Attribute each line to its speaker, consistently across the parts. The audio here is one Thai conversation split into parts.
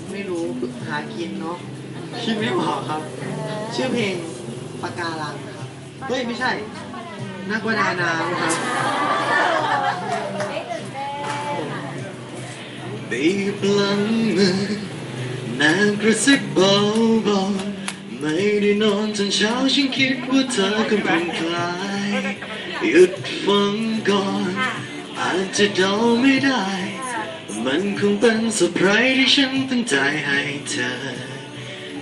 Speaker 1: เป็นเพลงไม่รู้หากินเนาะคิดไม่ออกครับ ชื่อเพลงปากการังครับเฮ้ยไม่ใช่ นักประดาน้ำครับบีบหลังมือนางกระซิบเบาๆไม่ได้นอนจนเช้าฉันคิดว่าเธอกำลังคลายหยุดฟังก่อนอาจจะเดาไม่ได้ มันคงเป็นเซอร์ไพรส์ที่ฉันตั้งใจให้เธอ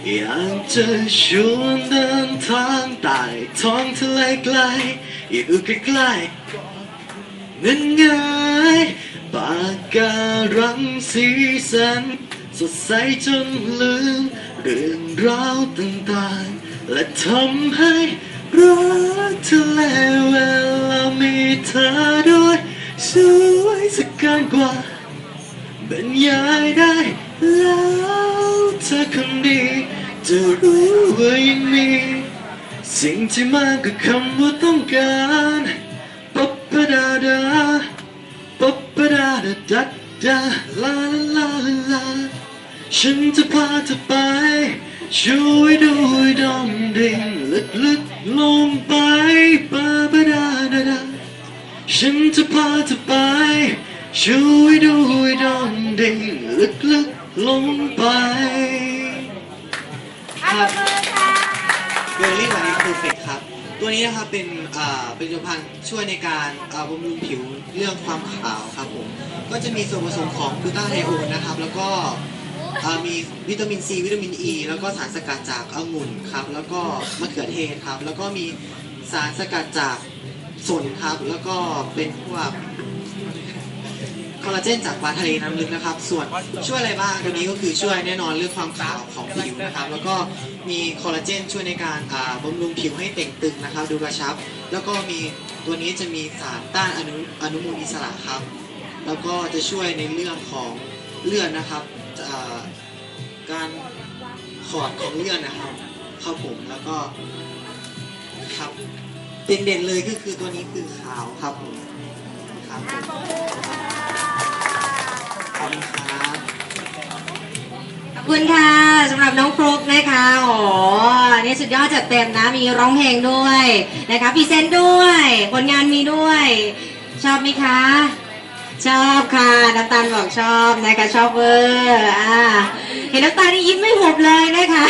Speaker 1: อยากจะชวนเดินทางใต้ท้องทะเลไกล อยู่ใกล้ๆนั่นไงปากการังสีสัน สดใสจนลืมเรื่องราวต่างๆ และทำให้รักทะเลเวลามีเธอด้วยสวยสักการกว่า บรรยายได้แล้วเธอคนดีจะรู้ว่ายังมี สิ่งที่มากกว่าคำว่าต้องการปั๊บปะดาดาปั๊บปะดาดาดัดดาลาลาลาลาฉันจะพาเธอไป ช่วยดูให้ดมดิ่งลึกๆลงไปปั๊บปะดาดาดาฉันจะพาเธอไป ช่วยดูให้ดอนดิ่งลึกๆลงไปครับเบลลี่วันนี้เพอเฟกครับ ตัวนี้นะครับเป็นอ่าเป็นผลิตภัณฑ์ช่วยในการอ่าบำรุงผิวเรื่องความขาวครับผมก็จะมีส่วนผสมของกลูตาไทโอนนะครับ แล้วก็อ่ามีวิตามินซีวิตามินอ e, ีแล้วก็สารสกัดจากองุ่นครับ แล้วก็มะเขือเทศครับ แล้วก็มีสารสกัดจากสนครับ แล้วก็เป็นพวก อลลาเจนจากปลาทะเลน้ำลึกนะครับ ส่วนช่วยอะไรบ้างตัวนี้ก็คือช่วยแน่นอนเรื่องความขาวของผิวนะครับ แล้วก็มีคอลลาเจนช่วยในการอ่าบำรุงผิวให้เต่งตึงนะครับ ดูกระชับ แล้วก็มีตัวนี้จะมีสารต้านอนุอนุมูลอิสระครับ แล้วก็จะช่วยในเรื่องของเลือดนะครับการขอดของเลือดนะครับครับผมแล้วก็ครับเด่นๆเลยก็คือตัวนี้คือขาวครับผมครั
Speaker 2: บ คุณค่ะสำหรับน้องฟลุกนะคะโอ้นี่สุดยอดจัดเต็มนะ มีร้องเพลงด้วยนะคะพรีเซนต์ด้วย ผลงานมีด้วย ชอบไหมคะ ชอบค่ะน้ำตาลบอกชอบนะคะชอบเวอร์อ่าเห็นน้ำตาลนี่ยิ้มไม่หุบเลยนะคะ